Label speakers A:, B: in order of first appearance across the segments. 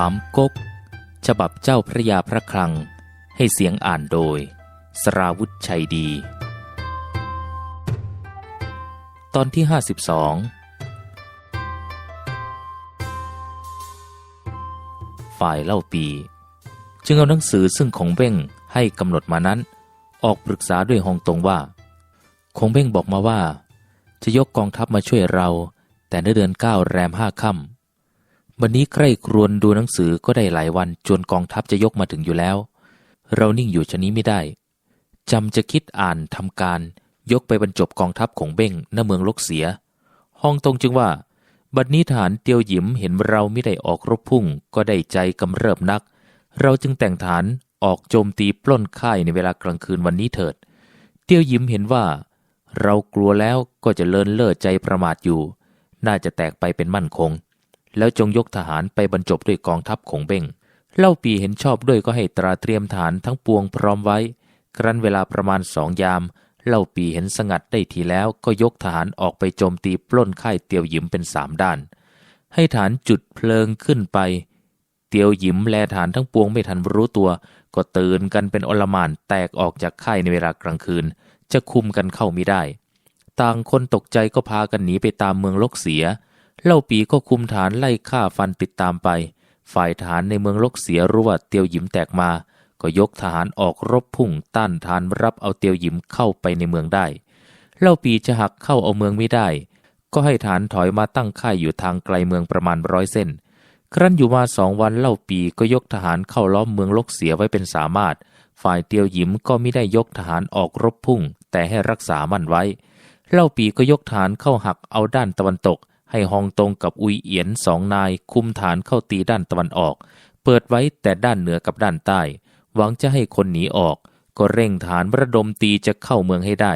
A: ามก๊ก ฉบับเจ้าพระยาพระคลัง ให้เสียงอ่านโดย สราวุธชัยดี ตอนที่ 52 ฝ่ายเล่าปี จึงเอาหนังสือซึ่งคงเบ้งให้กำหนดมานั้น ออกปรึกษาด้วยฮองตงว่า คงเบ้งบอกมาว่า จะยกกองทัพมาช่วยเรา แต่ในเดือนเก้าแรมห้าค่ำ วันนี้ใคร่ครวญดูหนังสือก็ได้หลายวันจนกองทัพจะยกมาถึงอยู่แล้ว เรานิ่งอยู่ชะนี้ไม่ได้จำจะคิดอ่านทำการ ยกไปบรรจบกองทัพของเบ้งหน้าเมืองลกเสียห้องตรงจึงว่า บัดนี้ฐานเตียวหยิมเห็นเราไม่ได้ออกรบพุ่งก็ได้ใจกำเริบนัก เราจึงแต่งฐานออกโจมตีปล้นค่ายในเวลากลางคืนวันนี้เถิด เตียวหยิมเห็นว่า เรากลัวแล้วก็จะเลินเล่อใจประมาทอยู่ น่าจะแตกไปเป็นมั่นคง แล้วจงยกทหารไปบรรจบด้วยกองทัพของเบ้งเล่าปีเห็นชอบด้วยก็ให้ตราเตรียมฐานทั้งปวงพร้อมไว้ ครั้นเวลาประมาณสองยาม เล่าปีเห็นสงัดได้ทีแล้วก็ยกทหารออกไปโจมตีปล้นค่ายเตียวหยิมเป็นสามด้าน ให้ฐานจุดเพลิงขึ้นไป เตียวหยิมแลฐานทั้งปวงไม่ทันรู้ตัว ก็ตื่นกันเป็นอลมานแตกออกจากค่ายในเวลากลางคืน จะคุมกันเข้ามิได้ ต่างคนตกใจก็พากันหนีไปตามเมืองลกเสีย เล่าปีก็คุมฐานไล่ฆ่าฟันติดตามไป ฝ่ายฐานในเมืองลกเสียรู้ว่าเตียวหยิมแตกมา ก็ยกทหารออกรบพุ่งต้านทานรับเอาเตียวหยิมเข้าไปในเมืองได้ เล่าปีจะหักเข้าเอาเมืองไม่ได้ ก็ให้ฐานถอยมาตั้งค่ายอยู่ทางไกลเมืองประมาณร้อยเส้น ครั้นอยู่มาสองวันเล่าปีก็ยกทหารเข้าล้อมเมืองลกเสียไว้เป็นสามารถ ฝ่ายเตียวหยิมก็ไม่ได้ยกทหารออกรบพุ่ง แต่ให้รักษามั่นไว้ เล่าปีก็ยกฐานเข้าหักเอาด้านตะวันตก ให้ฮองตงกับอุยเอียนสองนายคุมฐานเข้าตีด้านตะวันออก เปิดไว้แต่ด้านเหนือกับด้านใต้ หวังจะให้คนหนีออก ก็เร่งฐานระดมตีจะเข้าเมืองให้ได้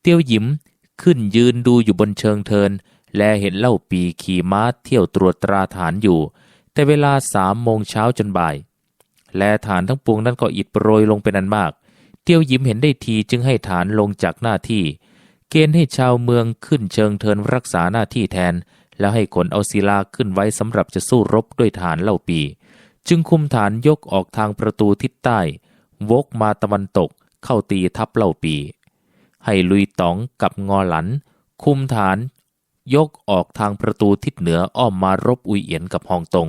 A: เตียวหยิมขึ้นยืนดูอยู่บนเชิงเทิน และเห็นเล่าปีขี่ม้าเที่ยวตรวจตราฐานอยู่ แต่เวลาสามโมงเช้าจนบ่าย และฐานทั้งปวงนั้นก็อิดโปรยลงเป็นอันมาก เตียวยิมเห็นได้ทีจึงให้ฐานลงจากหน้าที่ เกณฑ์ให้ชาวเมืองขึ้นเชิงเทินรักษาหน้าที่แทน แล้วให้ขนเอาศิลาขึ้นไว้สำหรับจะสู้รบด้วยฐานเล่าปี จึงคุมฐานยกออกทางประตูทิศใต้ วกมาตะวันตกเข้าตีทับเล่าปี ให้ลุยต๋องกับงอหลัน คุมฐาน ยกออกทางประตูทิศเหนืออ้อมมารบอุยเอียนกับฮองตง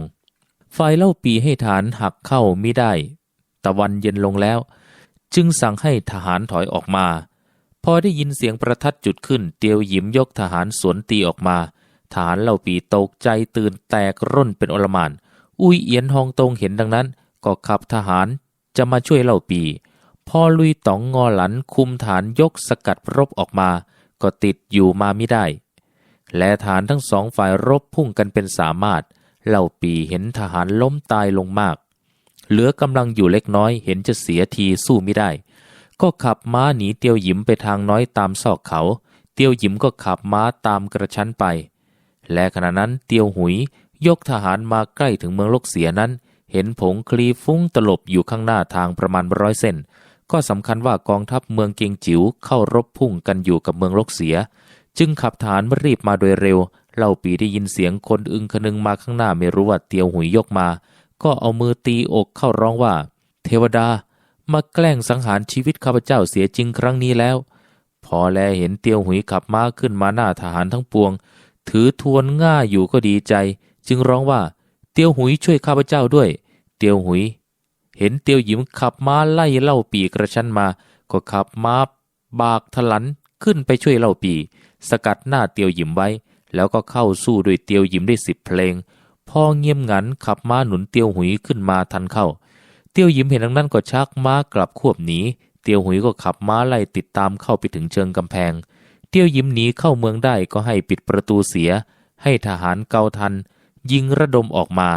A: ฝ่ายเล่าปีให้ฐานหักเข้าไม่ได้ ตะวันเย็นลงแล้ว จึงสั่งให้ทหารถอยออกมา พอได้ยินเสียงประทัดจุดขึ้น เตียวหยิมยกทหารสวนตีออกมา ทหารเหล่าปีตกใจตื่นแตกร่นเป็นอลมาน อุยเอียนฮองตงเห็นดังนั้น ก็ขับทหารจะมาช่วยเหล่าปีพอลุยต๋องงอหลันคุมฐานยกสกัดรบออกมา ก็ติดอยู่มาไม่ได้ และฐานทั้งสองฝ่ายรบพุ่งกันเป็นสามารถ เหล่าปีเห็นทหารล้มตายลงมาก เหลือกำลังอยู่เล็กน้อยเห็นจะเสียทีสู้ไม่ได้ ก็ขับม้าหนีเตียวหยิมไปทางน้อยตามซอกเขา เตียวหยิมก็ขับม้าตามกระชั้นไป และขณะนั้นเตียวหุยยกทหารมาใกล้ถึงเมืองลกเสียนั้น เห็นผงคลีฟุ้งตลบอยู่ข้างหน้าทางประมาณร้อยเส้น ก็สำคัญว่ากองทัพเมืองเกียงจิ๋วเข้ารบพุ่งกันอยู่กับเมืองลกเสีย จึงขับฐานรีบมาโดยเร็วเล่าปีได้ยินเสียงคนอึงคนึงมาข้างหน้าไม่รู้ว่าเตียวหุยยกมา ก็เอามือตีอกเข้าร้องว่า เทวดามาแกล้งสังหารชีวิตข้าพเจ้าเสียจริงครั้งนี้แล้ว พอแลเห็นเตียวหุยขับม้าขึ้นมาหน้าทหารทั้งปวง ถือทวนง่าอยู่ก็ดีใจ จึงร้องว่า เตียวหุยช่วยข้าพเจ้าด้วย เตียวหุย เห็นเตียวหยิมขับม้าไล่เล่าปีกระชั้นมา ก็ขับม้าบากทลันขึ้นไปช่วยเล่าปี สกัดหน้าเตียวหยิมไว้ แล้วก็เข้าสู้ด้วยเตียวหยิมได้สิบเพลง พอเงียบงันขับม้าหนุนเตียวหุยขึ้นมาทันเข้า เตียวหยิมเห็นดังนั้นก็ชักม้ากลับควบหนี เตียวหุยก็ขับม้าไล่ติดตามเข้าไปถึงเชิงกำแพง เตียวยิ้มหนีเข้าเมืองได้ก็ให้ปิดประตูเสีย ให้ทหารเกาทัน ยิงระดมออกมา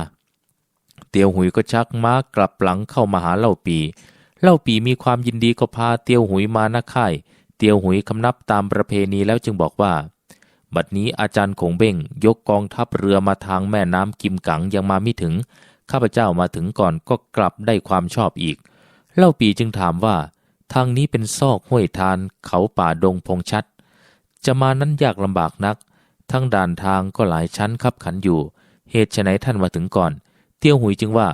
A: เตียวหุยก็ชักม้ากลับหลังเข้ามาหาเล่าปี เล่าปีมีความยินดีก็พาเตียวหุยมาหน้าค่าย เตียวหุยคำนับตามประเพณีแล้วจึงบอกว่า บัดนี้อาจารย์คงเบ้งยกกองทัพเรือมาทางแม่น้ำกิมกังยังมาไม่ถึง ข้าพเจ้ามาถึงก่อนก็กลับได้ความชอบอีก เล่าปีจึงถามว่า ทางนี้เป็นซอกห้วยทานเขาป่าดงพงชัด จะมานั้นยากลำบากนัก ทั้งด่านทางก็หลายชั้นขับขันอยู่ เหตุไฉนท่านมาถึงก่อน เตี้ยวหุยจึงว่า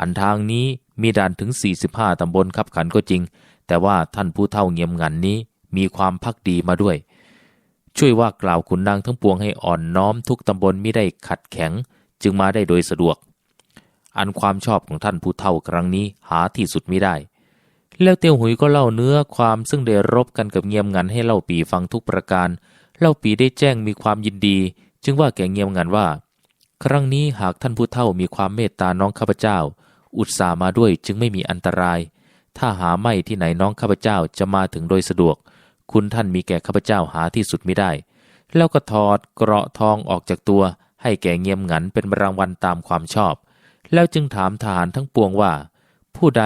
A: อันทางนี้มีด่านถึง 45 ตำบลขับขันก็จริง แต่ว่าท่านผู้เฒ่าเงียมงันนี้มีความพักดีมาด้วย ช่วยว่ากล่าวขุนนางทั้งปวงให้อ่อนน้อมทุกตำบลมิได้ขัดแข็ง จึงมาได้โดยสะดวก อันความชอบของท่านผู้เฒ่าครั้งนี้หาที่สุดไม่ได้ แล้วเตียวหุยก็เล่าเนื้อความซึ่งได้รบกันกับเงียมงันให้เล่าปีฟังทุกประการ เล่าปีได้แจ้งมีความยินดี จึงว่าแก่เงียมงันว่า ครั้งนี้หากท่านผู้เฒ่ามีความเมตตาน้องข้าพเจ้า อุตส่ามาด้วยจึงไม่มีอันตราย ถ้าหาไม่ที่ไหนน้องข้าพเจ้าจะมาถึงโดยสะดวก คุณท่านมีแก่ข้าพเจ้าหาที่สุดไม่ได้ แล้วก็ถอดเกราะทองออกจากตัว ให้แก่เงียมงันเป็นรางวัลตามความชอบ แล้วจึงถามทหารทั้งปวงว่า ผู้ใด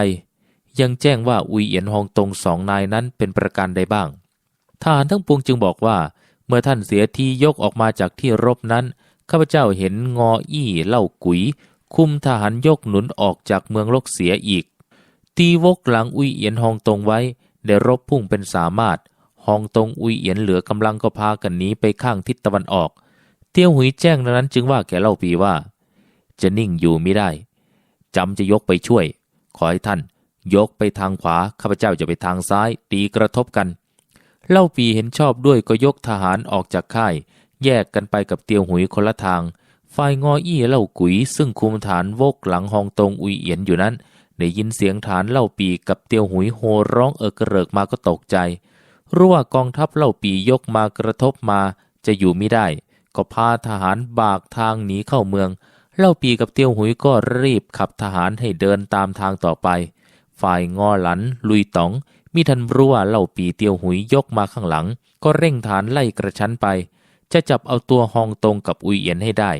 A: ยังแจ้งว่าอุยเอียนฮองตงสองนายนั้นเป็นประการใดบ้าง ทหารทั้งปวงจึงบอกว่า เมื่อท่านเสียทียกออกมาจากที่รบนั้น ข้าพเจ้าเห็นงออี้เล่ากุย คุมทหารยกหนุนออกจากเมืองลกเสียอีก ตีวกหลังอุยเอียนฮองตงไว้ ได้รบพุ่งเป็นสามารถฮองตงอุยเอียนเหลือกำลังก็พากันหนีไปข้างทิศตะวันออก เตี้ยวหุยแจ้งนั้นจึงว่าแกเล่าปีว่า จะนิ่งอยู่ไม่ได้จำจะยกไปช่วย ขอให้ท่าน ยกไปทางขวาข้าพเจ้าจะไปทางซ้าย ตีกระทบกัน เล่าปีเห็นชอบด้วยก็ยกทหารออกจากค่าย แยกกันไปกับเตียวหุยคนละทาง ฝ่ายงออี้เล่ากุยซึ่งคุมฐานวกหลังฮองตงอุยเอียนอยู่นั้นได้ยินเสียงฐานเล่าปีกับเตียวหุยโหร้องเออกระเริกมาก็ตกใจรู้ว่ากองทัพเล่าปียกมากระทบมาจะอยู่ไม่ได้ ก็พาทหารบากทางหนีเข้าเมือง เล่าปีกับเตียวหุยก็รีบขับทหารให้เดินตามทางต่อไป ฝ่ายงอหลัน ลุยต๋อง มิทันรู้ว่าเล่าปีเตียวหุยยกมาข้างหลัง ก็เร่งฐานไล่กระชั้นไป จะจับเอาตัวฮองตงกับอุยเอียนให้ได้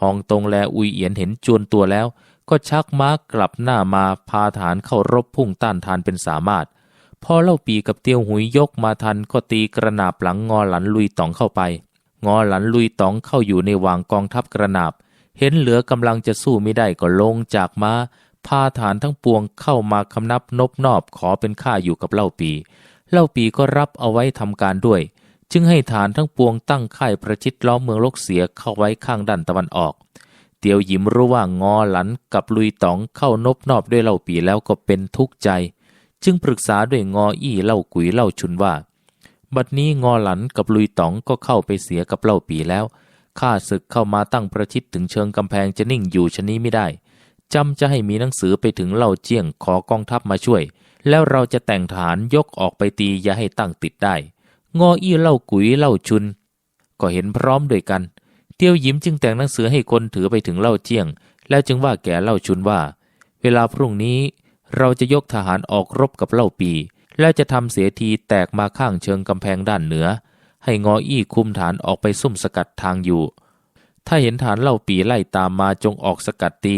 A: ฮองตงและอุยเอียนเห็นจวนตัวแล้ว ก็ชักม้ากลับหน้ามาพาฐานเข้ารบพุ่งต้านทานเป็นสามารถ พอเล่าปีกับเตียวหุยยกมาทันก็ตีกระนาบหลังงอหลันลุยต๋องเข้าไป งอหลันลุยต๋องเข้าอยู่ในวางกองทัพกระนาบ เห็นเหลือกำลังจะสู้ไม่ได้ก็ลงจากม้า พาฐานทั้งปวงเข้ามาคำนับนบนอบขอเป็นข้าอยู่กับเล่าปี เล่าปีก็รับเอาไว้ทำการด้วย จึงให้ฐานทั้งปวงตั้งค่ายประชิดล้อมเมืองลกเสียเข้าไว้ข้างด้านตะวันออก เตียวหยิมรู้ว่างอหลันกับลุยต๋องเข้านบนอบด้วยเล่าปีแล้วก็เป็นทุกข์ใจ จึงปรึกษาด้วยงออี้เล่ากุยเล่าชุนว่า บัดนี้งอหลันกับลุยต๋องก็เข้าไปเสียกับเล่าปีแล้วข้าศึกเข้ามาตั้งประชิดถึงเชิงกำแพงจะนิ่งอยู่ชะนี้ไม่ได้ จำจะให้มีหนังสือไปถึงเล่าเจียงขอกองทัพมาช่วย แล้วเราจะแต่งฐานยกออกไปตีอย่าให้ตั้งติดได้ งออี้เล่ากุยเล่าชุน ก็เห็นพร้อมด้วยกัน เตียวหยิมจึงแต่งหนังสือให้คนถือไปถึงเล่าเจียง แล้วจึงว่าแก่เล่าชุนว่า เวลาพรุ่งนี้เราจะยกทหารออกรบกับเล่าปี แล้วจะทำเสียทีแตกมาข้างเชิงกำแพงด้านเหนือ ให้งออี้คุมฐานออกไปซุ่มสกัดทางอยู่ ถ้าเห็นฐานเล่าปีไล่ตามมาจงออกสกัดตี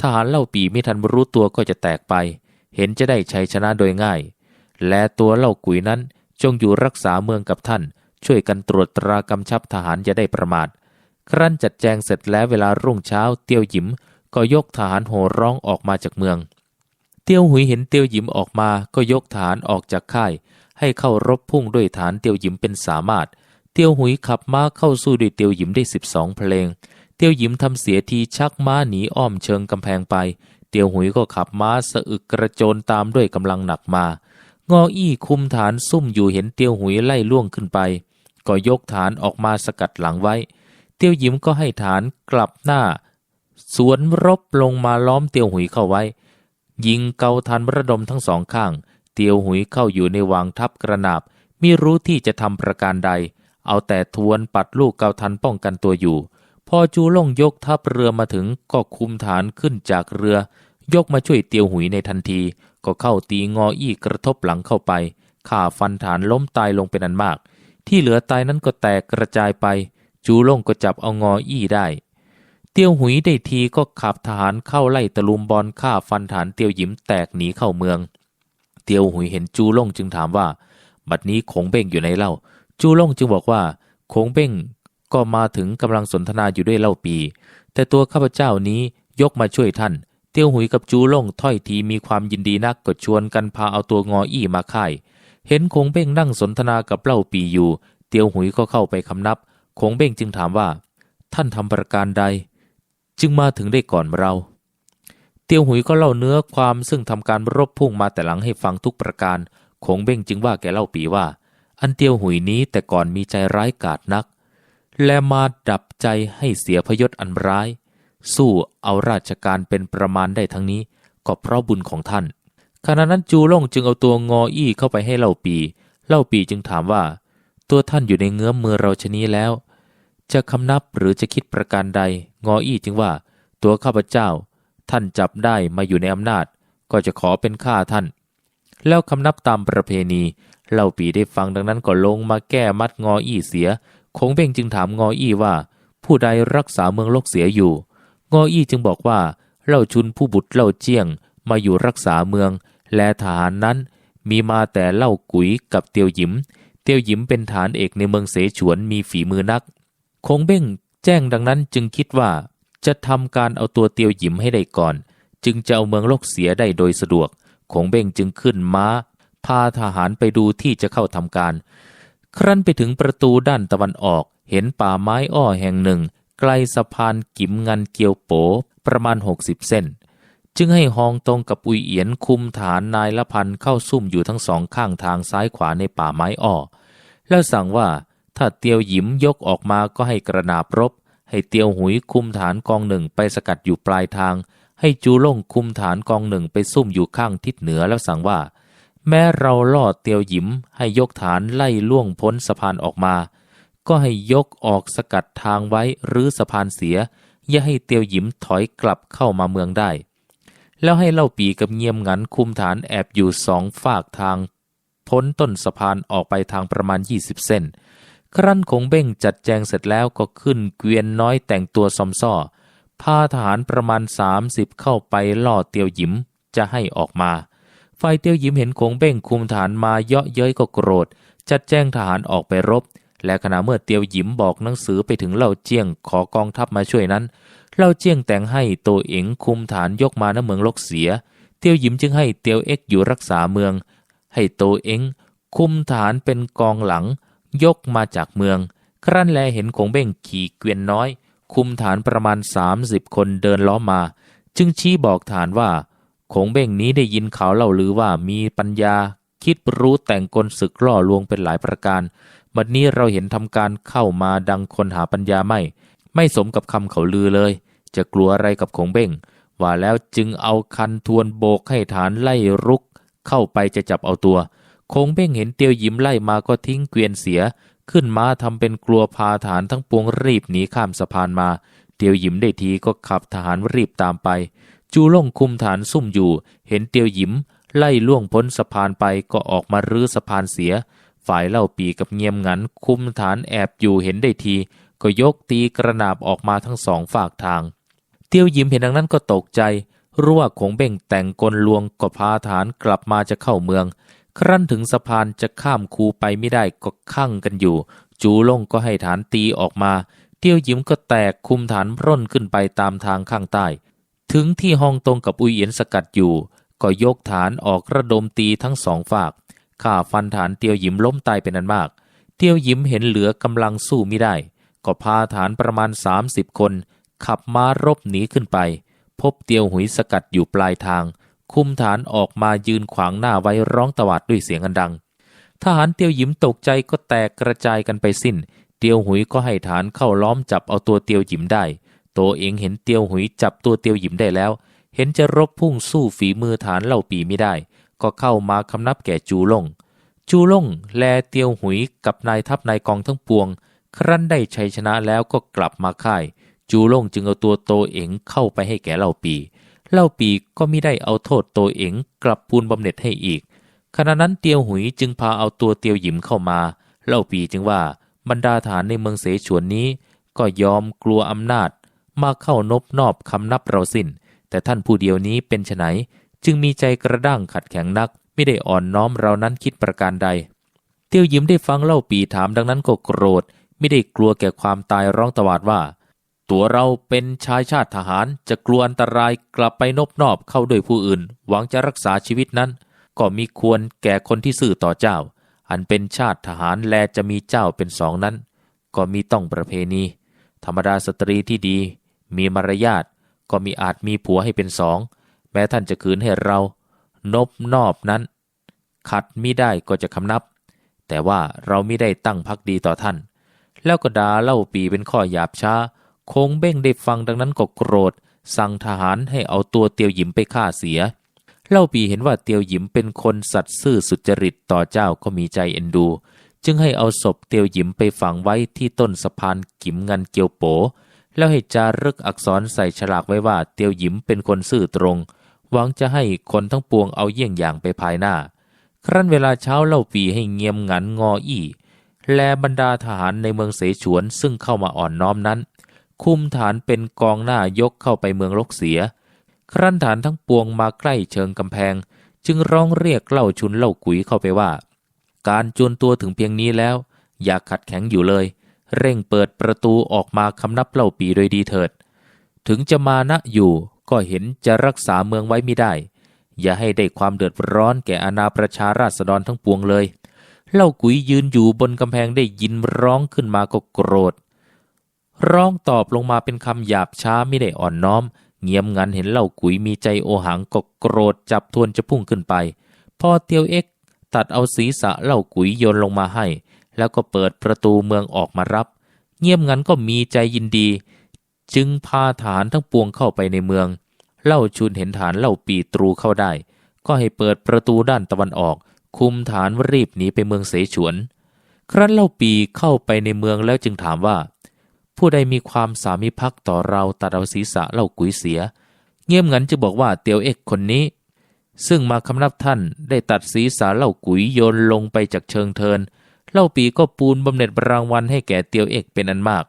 A: ทหารเล่าปีไม่ทันรู้ตัวก็จะแตกไป เห็นจะได้ชัยชนะโดยง่าย และตัวเล่ากุยนั้นจงอยู่รักษาเมืองกับท่าน ช่วยกันตรวจตรากำชับทหารจะได้ประมาท ครั้นจัดแจงเสร็จแล้วเวลารุ่งเช้าเตียวหยิมก็ยกทหารโห่ร้องออกมาจากเมือง เตียวหุยเห็นเตียวหยิมออกมาก็ยกฐานออกจากค่าย ให้เข้ารบพุ่งด้วยฐานเตียวหยิมเป็นสามารถ เตียวหุยขับม้าเข้าสู้ด้วยเตียวหยิมได้สิบสองเพลง เตียวหยิมทำเสียทีชักม้าหนีอ้อมเชิงกำแพงไป เตียวหุยก็ขับม้าสะอึกกระโจนตามด้วยกำลังหนักมา งออี้คุมฐานซุ่มอยู่เห็นเตียวหุยไล่ล่วงขึ้นไป ก็ยกฐานออกมาสกัดหลังไว้ เตียวหยิมก็ให้ฐานกลับหน้า สวนรบลงมาล้อมเตียวหุยเข้าไว้ ยิงเกาทันระดมทั้งสองข้าง เตียวหุยเข้าอยู่ในวางทับกระนาบมิรู้ที่จะทำประการใด เอาแต่ทวนปัดลูกเกาทันป้องกันตัวอยู่ พอจูล่งยกทัพเรือมาถึงก็คุมฐานขึ้นจากเรือ ยกมาช่วยเตียวหุยในทันที ก็เข้าตีงออี้กระทบหลังเข้าไปข่าฟันฐานล้มตายลงเป็นอันมาก ที่เหลือตายนั้นก็แตกกระจายไป จูล่งก็จับเอางออี้ได้ เตียวหุยได้ทีก็ขับทหารเข้าไล่ตะลุมบอลฆ่าฟันฐานเตียวหยิมแตกหนีเข้าเมือง เตียวหุยเห็นจูล่งจึงถามว่า บัดนี้คงเบ้งอยู่ในเล่า จูล่งจึงบอกว่าคงเบ้ง ก็มาถึงกำลังสนทนาอยู่ด้วยเล่าปี แต่ตัวข้าพเจ้านี้ยกมาช่วยท่าน เตียวหุยกับจูล่งถ้อยทีมีความยินดีนักก็ชวนกันพาเอาตัวงออี้มาค่าย เห็นคงเบ้งนั่งสนทนากับเล่าปีอยู่ เตียวหุยก็เข้าไปคำนับ คงเบ้งจึงถามว่า ท่านทำประการใด จึงมาถึงได้ก่อนเรา เตียวหุยก็เล่าเนื้อความซึ่งทำการรบพุ่งมาแต่หลังให้ฟังทุกประการคงเบ้งจึงว่าแกเล่าปีว่า อันเตียวหุยนี้แต่ก่อนมีใจร้ายกาจนัก และมาดับใจให้เสียพยศอันร้าย สู้เอาราชการเป็นประมาณได้ทั้งนี้ ก็เพราะบุญของท่าน ขณะนั้นจูล่งจึงเอาตัวงออี้เข้าไปให้เล่าปี เล่าปีจึงถามว่า ตัวท่านอยู่ในเงื้อมมือเราชนี้แล้ว จะคำนับหรือจะคิดประการใด งออี้จึงว่า ตัวข้าพเจ้า ท่านจับได้มาอยู่ในอำนาจ ก็จะขอเป็นข้าท่าน แล้วคำนับตามประเพณีเล่าปีได้ฟังดังนั้นก็ลงมาแก้มัดงออี้เสีย คงเบ่งจึงถามงออี้ว่า ผู้ใดรักษาเมืองลกเสียอยู่ งออี้จึงบอกว่าเล่าชุนผู้บุตรเล่าเจียง มาอยู่รักษาเมือง และทหารนั้น มีมาแต่เล่ากุ๋ยกับเตียวหยิม เตียวหยิมเป็นฐานเอกในเมืองเสฉวนมีฝีมือนัก คงเบ้งแจ้งดังนั้นจึงคิดว่า จะทำการเอาตัวเตียวหยิมให้ได้ก่อน จึงจะเอาเมืองลกเสียได้โดยสะดวก คงเบ้งจึงขึ้นม้า พาทหารไปดูที่จะเข้าทำการ ครั้นไปถึงประตูด้านตะวันออก เห็นป่าไม้อ้อแห่งหนึ่ง ไกลสะพานกิมงันเกียวโปประมาณ 60 เส้น จึงให้ฮองตรงกับอุยเอียนคุมฐานนายละพันเข้าซุ่มอยู่ทั้งสองข้างทางซ้ายขวาในป่าไม้อ้อ แล้วสั่งว่าถ้าเตียวหยิมยกออกมาก็ให้กระนาบรบ ให้เตียวหุยคุมฐานกองหนึ่งไปสกัดอยู่ปลายทาง ให้จูล่งคุมฐานกองหนึ่งไปซุ่มอยู่ข้างทิศเหนือแล้วสั่งว่า แม้เราล่อเตียวหยิมให้ยกฐานไล่ล่วงพ้นสะพานออกมา ก็ให้ยกออกสกัดทางไว้หรือสะพานเสีย อย่าให้เตียวหยิมถอยกลับเข้ามาเมืองได้ แล้วให้เล่าปีกับเงียมงันคุมฐานแอบอยู่สองฝากทาง พ้นต้นสะพานออกไปทางประมาณ 20 เส้น ครั้นคงเบ้งจัดแจงเสร็จแล้วก็ขึ้นเกวียนน้อยแต่งตัวซอมซ่อพาทหารประมาณ 30 เข้าไปล่อเตียวหยิมจะให้ออกมา ฝ่ายเตียวหยิมเห็นคงเบ้งคุมฐานมาเยาะเย้ยก็โกรธ จัดแจ้งทหารออกไปรบ และขณะเมื่อเตียวหยิมบอกหนังสือไปถึงเล่าเจียงขอกองทัพมาช่วยนั้นเล่าเจียงแต่งให้โตเอ๋งคุมฐานยกมาณเมืองลกเสีย เตียวหยิมจึงให้เตียวเอ็กอยู่รักษาเมือง ให้โตเองคุมฐานเป็นกองหลัง ยกมาจากเมือง ครั้นแลเห็นคงเบ้งขี่เกวียนน้อย คุมฐานประมาณ 30 คนเดินล้อมมาจึงชี้บอกฐานว่า คงเบ้งนี้ได้ยินข่าวเล่าลือว่ามีปัญญา คิดรู้แต่งกลศึกล่อลวงเป็นหลายประการบัดนี้เราเห็นทำการเข้ามาดังคนหาปัญญาไม่ ไม่สมกับคำเขาลือเลย จะกลัวอะไรกับคงเบ้งว่าแล้วจึงเอาคันทวนโบกให้ฐานไล่รุก เข้าไปจะจับเอาตัวคงเบ้งเห็นเตียวยิมไล่มาก็ทิ้งเกวียนเสีย ขึ้นมาทำเป็นกลัวพาฐานทั้งปวงรีบหนีข้ามสะพานมา เตียวยิมได้ทีก็ขับทหารรีบตามไป จูล่งคุมฐานซุ่มอยู่ เห็นเตียวหยิม ไล่ล่วงพ้นสะพานไปก็ออกมารื้อสะพานเสีย ฝ่ายเล่าปีกับเงียมงัน คุมฐานแอบอยู่เห็นได้ที ก็ยกตีกระนาบออกมาทั้งสองฝากทาง เตียวหยิมเห็นดังนั้นก็ตกใจรู้ว่าคงเบ่งแต่งกลลวงก็พาฐานกลับมาจะเข้าเมือง ครั้นถึงสะพานจะข้ามคูไปไม่ได้ก็คั่งกันอยู่ จูล่งก็ให้ฐานตีออกมา เตียวหยิมก็แตกคุมฐานร่นขึ้นไปตามทางข้างใต้ ถึงที่ห้องตรงกับอุยเอียนสกัดอยู่ ก็ยกฐานออกระดมตีทั้งสองฝากข่าฟันฐานเตียวหยิมล้มตายเป็นอันมาก เตียวหยิมเห็นเหลือกำลังสู้ไม่ได้ ก็พาฐานประมาณ 30 คน ขับม้ารบหนีขึ้นไป พบเตียวหุยสกัดอยู่ปลายทาง คุมฐานออกมายืนขวางหน้าไว้ร้องตวาดด้วยเสียงอันดัง ทหารเตียวหยิมตกใจก็แตกกระจายกันไปสิ้น เตียวหุยก็ให้ฐานเข้าล้อมจับเอาตัวเตียวหยิมได้ ตัวเองเห็นเตียวหุยจับตัวเตียวหยิมได้แล้ว เห็นจะรบพุ่งสู้ฝีมือฐานเหล่าปีไม่ได้ ก็เข้ามาคำนับแก่จูล่ง จูล่งแลเตียวหุยกับนายทัพนายกองทั้งปวง ครั้นได้ชัยชนะแล้วก็กลับมาค่าย จูล่งจึงเอาตัวโตเองเข้าไปให้แก่เล่าปีเล่าปีก็ไม่ได้เอาโทษโตเองกลับปูนบำเหน็จให้อีก ขณะนั้นเตียวหุยจึงพาเอาตัวเตียวหยิมเข้ามาเล่าปีจึงว่าบรรดาฐานในเมืองเสฉวนนี้ก็ยอมกลัวอำนาจ มาเข้านบนอบคำนับเราสิน้น แต่ท่านผู้เดียวนี้เป็นไฉนจึงมีใจกระด้างขัดแข็งนัก ไม่ได้อ่อนน้อมเรานั้นคิดประการใด เตียวยิ้มได้ฟังเล่าปีถามดังนั้นก็โกรธ ไม่ได้กลัวแก่ความตายร้องตวาดว่า ตัวเราเป็นชายชาติทหารจะกลัวอันตรายกลับไปนบนอบเข้าด้วยผู้อื่น หวังจะรักษาชีวิตนั้น ก็มีควรแก่คนที่ซื่อต่อเจ้า อันเป็นชาติทหารแลจะมีเจ้าเป็นสองนั้น ก็มีต้องประเพณี ธรรมดาสตรีที่ดี มีมารยาทก็มีอาจมีผัวให้เป็นสอง แม้ท่านจะคืนให้เรา นบนอบนั้น ขัดมิได้ก็จะคำนับ แต่ว่าเราไม่ได้ตั้งพักดีต่อท่าน แล้วก็ด่าเล่าปีเป็นข้อหยาบช้า คงเบ้งได้ฟังดังนั้นก็โกรธ สั่งทหารให้เอาตัวเตียวหยิมไปฆ่าเสีย เล่าปีเห็นว่าเตียวหยิมเป็นคนสัตย์ซื่อสุจริตต่อเจ้าก็มีใจเอ็นดู จึงให้เอาศพเตียวหยิมไปฝังไว้ที่ต้นสะพานกิมงันเกียวโป แล้วให้จารึกอักษรใส่ฉลากไว้ว่าเตียวหยิมเป็นคนซื่อตรง หวังจะให้คนทั้งปวงเอาเยี่ยงอย่างไปภายหน้า ครั้นเวลาเช้าเล่าปีให้เงียมงันงออี้ และบรรดาทหารในเมืองเสฉวนซึ่งเข้ามาอ่อนน้อมนั้น คุมฐานเป็นกองหน้ายกเข้าไปเมืองลกเสีย ครั้นฐานทั้งปวงมาใกล้เชิงกำแพง จึงร้องเรียกเล่าชุนเล่ากุยเข้าไปว่า การจวนตัวถึงเพียงนี้แล้ว อย่าขัดแข็งอยู่เลย เร่งเปิดประตูออกมาคำนับเล่าปีโดยดีเถิด ถึงจะมานะอยู่ก็เห็นจะรักษาเมืองไว้ไม่ได้ อย่าให้ได้ความเดือดร้อนแก่อาณาประชาราษฎรทั้งปวงเลย เล่ากุยยืนอยู่บนกำแพงได้ยินร้องขึ้นมาก็โกรธ ร้องตอบลงมาเป็นคำหยาบช้าไม่ได้อ่อนน้อม เงียมงันเห็นเล่ากุยมีใจโอหังก็โกรธจับทวนจะพุ่งขึ้นไป พอเตียวเอ็กตัดเอาศีรษะเล่ากุยโยนลงมาให้ แล้วก็เปิดประตูเมืองออกมารับ เงียบงันก็มีใจยินดี จึงพาฐานทั้งปวงเข้าไปในเมือง เล่าชุนเห็นฐานเล่าปีตรูเข้าได้ ก็ให้เปิดประตูด้านตะวันออก คุมฐานรีบหนีไปเมืองเสฉวน ครั้นเล่าปีเข้าไปในเมืองแล้วจึงถามว่า ผู้ใดมีความสามิภักต่อเราตัดเอาศีรษะเล่ากุยเสีย เงียบงันจะบอกว่าเตียวเอกคนนี้ซึ่งมาคำนับท่านได้ตัดศีรษะเล่ากุยโยนลงไปจากเชิงเทิน เล่าปีก็ปูนบำเหน็จรางวัลให้แก่เตียวเอกเป็นอันมาก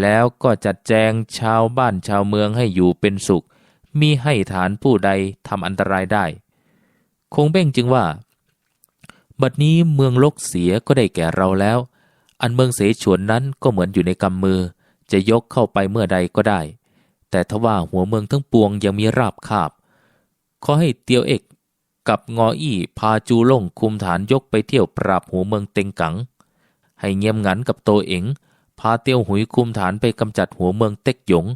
A: แล้วก็จัดแจงชาวบ้านชาวเมืองให้อยู่เป็นสุข มีให้ฐานผู้ใดทำอันตรายได้ คงเบ้งจึงว่า บัดนี้เมืองลกเสียก็ได้แก่เราแล้ว อันเมืองเสฉวนนั้นก็เหมือนอยู่ในกำมือ จะยกเข้าไปเมื่อใดก็ได้ แต่ทว่าหัวเมืองทั้งปวงยังมีราบคาบ ขอให้เตียวเอก กับงออี้พาจูล่งคุมฐานยกไปเที่ยวปราบหัวเมืองเต็งกัง ให้เงียมงันกับโตเอ๋งพาเตียวหุยคุมฐานไปกำจัดหัวเมืองเต็กหยง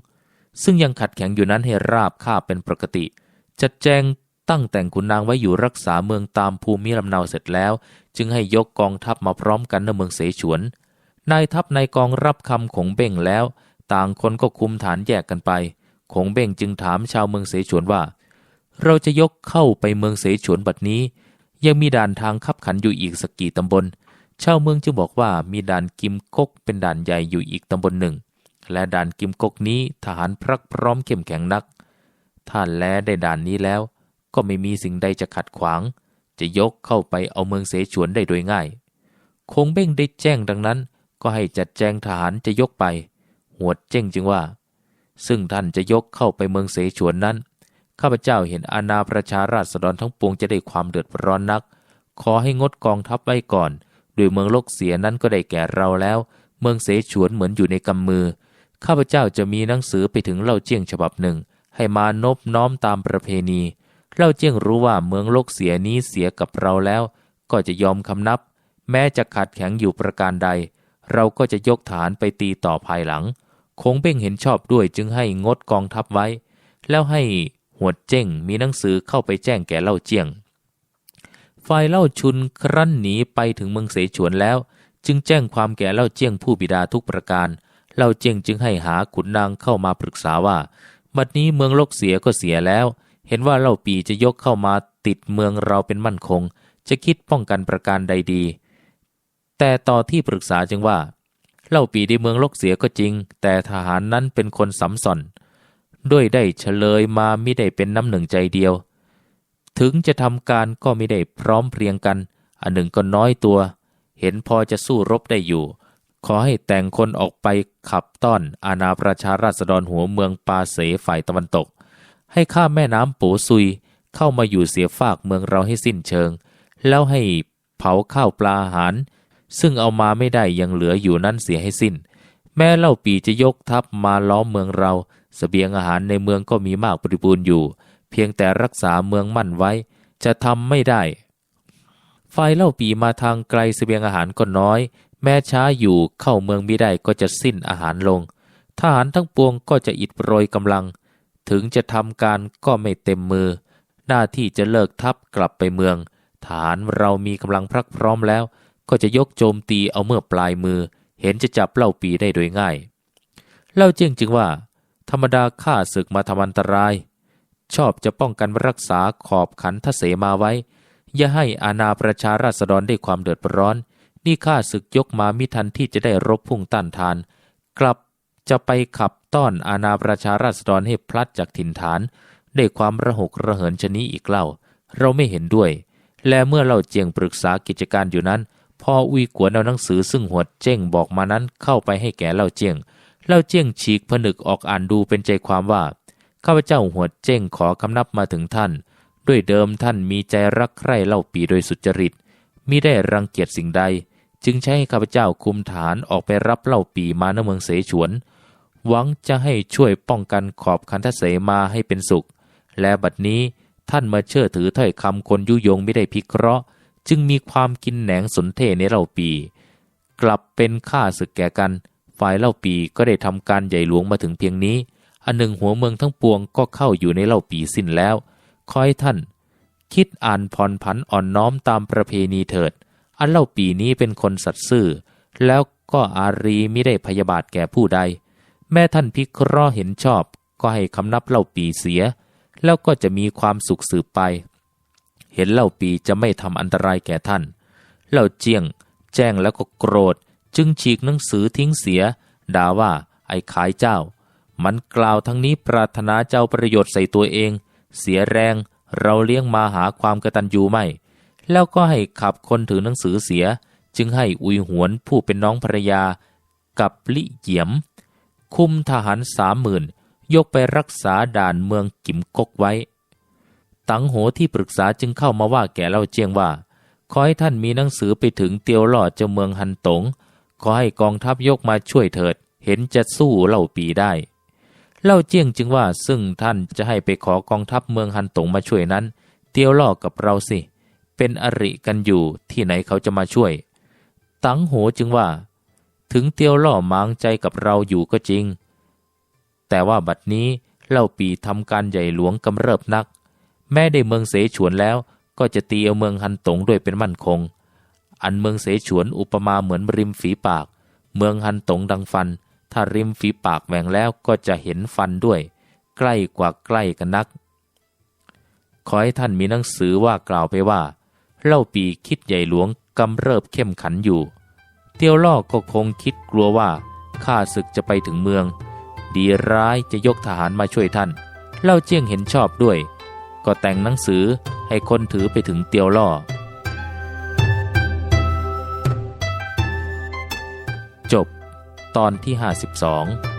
A: ซึ่งยังขัดแข็งอยู่นั้นให้ราบคาบเป็นปกติ จัดแจงตั้งแต่งขุนนางไว้อยู่รักษาเมืองตามภูมิลำเนาเสร็จแล้ว จึงให้ยกกองทัพมาพร้อมกันในเมืองเสฉวน นายทัพในกองรับคำของเบ้งแล้ว ต่างคนก็คุมฐานแยกกันไปคงเบ้งจึงถามชาวเมืองเสฉวนว่า เราจะยกเข้าไปเมืองเสฉวนบัดนี้ ยังมีด่านทางขับขันอยู่อีกสักกี่ตำบล ชาวเมืองจึงบอกว่ามีด่านกิมกกเป็นด่านใหญ่อยู่อีกตำบลหนึ่ง และด่านกิมกกนี้ทหารพรักพร้อมเข้มแข็งนัก ถ้าแลได้ด่านนี้แล้ว ก็ไม่มีสิ่งใดจะขัดขวาง จะยกเข้าไปเอาเมืองเสฉวนได้โดยง่าย คงเบ้งได้แจ้งดังนั้น ก็ให้จัดแจงทหารจะยกไป หวดเจ้งจึงว่า ซึ่งท่านจะยกเข้าไปเมืองเสฉวนนั้น ข้าพเจ้าเห็นอาณาประชาราษฎรทั้งปวงจะได้ความเดือดร้อนนัก ขอให้งดกองทัพไว้ก่อนด้วยเมืองโลกเสียนั้นก็ได้แก่เราแล้ว เมืองเสฉวนเหมือนอยู่ในกำมือ ข้าพเจ้าจะมีหนังสือไปถึงเล่าเจียงฉบับหนึ่ง ให้มานบน้อมตามประเพณี เล่าเจียงรู้ว่าเมืองโลกเสียนี้เสียกับเราแล้ว ก็จะยอมคำนับ แม้จะขัดแข็งอยู่ประการใด เราก็จะยกฐานไปตีต่อภายหลัง คงเบ้งเห็นชอบด้วยจึงให้งดกองทัพไว้ แล้วให้ หวดเจ้งมีหนังสือเข้าไปแจ้งแก่เล่าเจียง ฝ่ายเล่าชุนครั้นหนีไปถึงเมืองเสฉวนแล้ว จึงแจ้งความแก่เล่าเจียงผู้บิดาทุกประการ เล่าเจียงจึงให้หาขุนนางเข้ามาปรึกษาว่า บัดนี้เมืองลกเสียก็เสียแล้ว เห็นว่าเล่าปีจะยกเข้ามาติดเมืองเราเป็นมั่นคง จะคิดป้องกันประการใดดี แต่ต่อที่ปรึกษาจึงว่า เล่าปีในเมืองลกเสียก็จริง แต่ทหารนั้นเป็นคนสำส่อน ด้วยได้เฉลยมาไม่ได้เป็นน้ำหนึ่งใจเดียว ถึงจะทำการก็ไม่ได้พร้อมเพรียงกัน อันหนึ่งก็น้อยตัว เห็นพอจะสู้รบได้อยู่ ขอให้แต่งคนออกไปขับต้อนอาณาประชาราษฎรหัวเมืองปาเสฝ่ายตะวันตก ให้ข้ามแม่น้ำปูซุย เข้ามาอยู่เสียฝากเมืองเราให้สิ้นเชิง แล้วให้เผาข้าวปลาอาหาร ซึ่งเอามาไม่ได้ยังเหลืออยู่นั้นเสียให้สิ้น แม้เล่าปีจะยกทัพมาล้อมเมืองเราสเสบียงอาหารในเมืองก็มีมากบริบูรณ์อยู่ เพียงแต่รักษาเมืองมั่นไว้ จะทำไม่ได้ฝ่ายเล่าปีมาทางไกลสเสบียงอาหารก็น้อย แม้ช้าอยู่เข้าเมืองไม่ได้ก็จะสิ้นอาหารลง ทหารทั้งปวงก็จะอิดโรยกำลัง ถึงจะทำการก็ไม่เต็มมือ หน้าที่จะเลิกทัพกลับไปเมือง ฐานเรามีกำลังพรักพร้อมแล้ว ก็จะยกโจมตีเอาเมื่อปลายมือ เห็นจะจับเล่าปีได้โดยง่าย เล่าเจียงจึงว่า ธรรมดาข้าศึกมาทำอันตราย ชอบจะป้องกันรักษาขอบขันทเสมาไว้ อย่าให้อาณาประชาราษฎรได้ความเดือดร้อน นี่ข้าศึกยกมามิทันที่จะได้รบพุ่งต้านทาน กลับจะไปขับต้อนอาณาประชาราษฎรให้พลัดจากถิ่นฐานได้ความระหกระเหินชนี้อีกเล่า เราไม่เห็นด้วย และเมื่อเราเจียงปรึกษากิจการอยู่นั้น พออุยกวนเอาหนังสือซึ่งหัวเจ้งบอกมานั้นเข้าไปให้แก่เล่าเจียงเล่าเจียงฉีกผนึกออกอ่านดูเป็นใจความว่าข้าพเจ้าหัวเจ้งขอคำนับมาถึงท่าน ด้วยเดิมท่านมีใจรักใคร่เล่าปีโดยสุจริตมิได้รังเกียจสิ่งใด จึงใช้ข้าพเจ้าคุมฐานออกไปรับเล่าปีมาณเมืองเสฉวน หวังจะให้ช่วยป้องกันขอบคันทเสมาให้เป็นสุข และบัดนี้ท่านมาเชื่อถือถ้อยคำคนยุยงไม่ได้พิเคราะห์ จึงมีความกินแหนงสนเทในเล่าปี กลับเป็นข้าศึกแก่กัน ฝ่ายเล่าปีก็ได้ทำการใหญ่หลวงมาถึงเพียงนี้ อันหนึ่งหัวเมืองทั้งปวงก็เข้าอยู่ในเล่าปีสิ้นแล้วขอให้ท่าน คิดอ่านผ่อนผันอ่อนน้อมตามประเพณีเถิด อันเล่าปีนี้เป็นคนสัตย์ซื่อ แล้วก็อารีไม่ได้พยาบาทแก่ผู้ใด แม่ท่านพิเคราะห์เห็นชอบ ก็ให้คำนับเล่าปีเสีย แล้วก็จะมีความสุขสืบไป เห็นเล่าปีจะไม่ทำอันตรายแก่ท่านเล่าเจียง แจ้งแล้วก็โกรธ จึงฉีกหนังสือทิ้งเสีย ด่าว่าไอ้ขายเจ้า มันกล่าวทั้งนี้ปรารถนาเจ้าประโยชน์ใส่ตัวเอง เสียแรง เราเลี้ยงมาหาความกระตัญญูไม่ แล้วก็ให้ขับคนถือหนังสือเสีย จึงให้อุยหวนผู้เป็นน้องภรรยา กับลิเหยียม คุมทหารสามหมื่นยกไปรักษาด่านเมืองกิมกกไว้ ตังโหที่ปรึกษาจึงเข้ามาว่าแก่เล่าเจียงว่า ขอให้ท่านมีหนังสือไปถึงเตียวหล่อเจ้าเมืองฮันตง ขอให้กองทัพยกมาช่วยเถิด เห็นจะสู้เล่าปีได้ เล่าเจียงจึงว่าซึ่งท่านจะให้ไปขอกองทัพเมืองฮันตงมาช่วยนั้น เตียวหล่อกับเราสิ เป็นอริกันอยู่ที่ไหนเขาจะมาช่วย ตังโหจึงว่า ถึงเตียวหล่อมางใจกับเราอยู่ก็จริง แต่ว่าบัดนี้เล่าปีทำการใหญ่หลวงกำเริบนัก แม้ได้เมืองเสฉวนแล้วก็จะตีเอาเมืองฮันตงด้วยเป็นมั่นคง อันเมืองเสฉวนอุปมาเหมือนริมฝีปาก เมืองฮันตงดังฟัน ถ้าริมฝีปากแหว่งแล้วก็จะเห็นฟันด้วย ใกล้กว่าใกล้กันนัก ขอให้ท่านมีหนังสือว่ากล่าวไปว่า เล่าปีคิดใหญ่หลวงกำเริบเข้มขันอยู่ เตียวล่อก็คงคิดกลัวว่าข้าศึกจะไปถึงเมือง ดีร้ายจะยกทหารมาช่วยท่าน เล่าเจียงเห็นชอบด้วย ก็แต่งหนังสือให้คนถือไปถึงเตียวล่อ จบตอนที่ 52